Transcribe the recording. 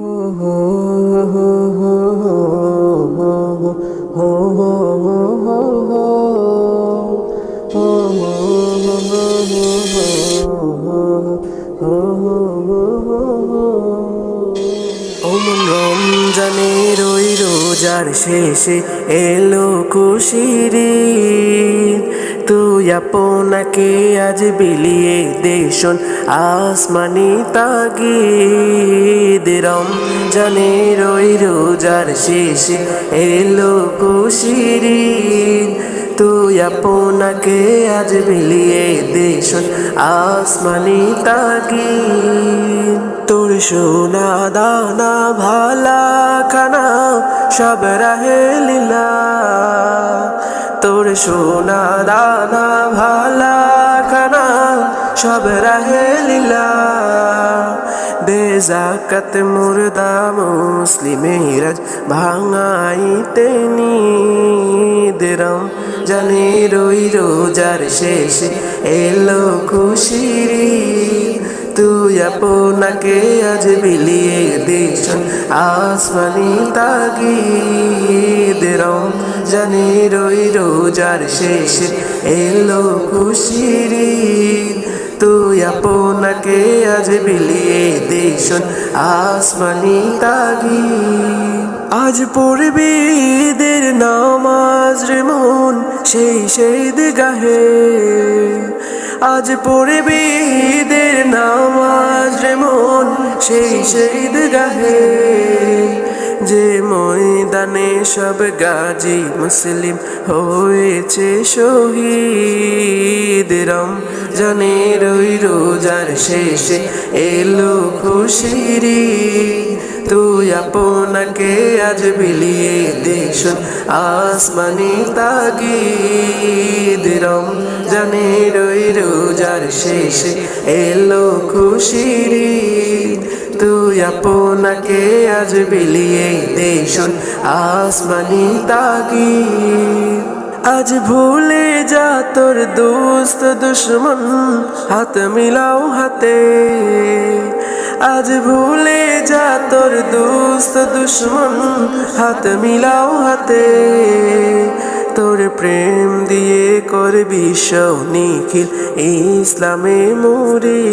ওমন রমজানের ওই রোজার শেষে এলো খুশিরি তুই আপনাকে আজ বিলিয়ে দেশন আসমানি তাগিদ রমজানের ওই রোজার শেষে এলো খুশিরি তুই আপনাকে আজ বিলিয়ে দেশন আসমানি তাগিদ। তোর সোনা দানা ভালা খানা সব রাহে লীলা। তোর সোনা দানা ভালা খানা, সব রাহে লীলা। বেজাকাত মুর্দা মুসলিমেরাজ ভাঙাইতে নিদরম জানে রই রোজার শেষে এলো খুশিরি তুই আপনাকে আজ বিলিয়ে দিস আসমানি তাগিদ রম জানে রই রোজার শেষে। এলো খুশিরি তুই আপনাকে আজ বিলিয়ে দিস আসমানি তাগি আজ পড়বি ঈদের নামাজ রে মন, সেই সেই গাহে আজ পড়বি ঈদের নামাজ রে মন, সেই সেই গাহে যে ময়দানে সব গাজী মুসলিম হয়েছে শহীদ রম জানে রই রোজার শেষে এলো খুশিরি তুই আপনাকে আজ বিলিয়ে দেশ আসমানি তাগিদ। রম জানে রই রোজার শেষে এলো খুশিরি তুই আপনাকে আজ বিলিয়ে দেশন আসমানি তাগি আজ ভুলে যা তোর দোস্ত দুশ্মন, হাত মিলাও হাতে। আজ ভুলে যা তোর দোস্ত দুশ্মন, হাত মিলাও হাতে। তোর প্রেম দিয়ে করবি নিখিল ইসলামে মুরিদরম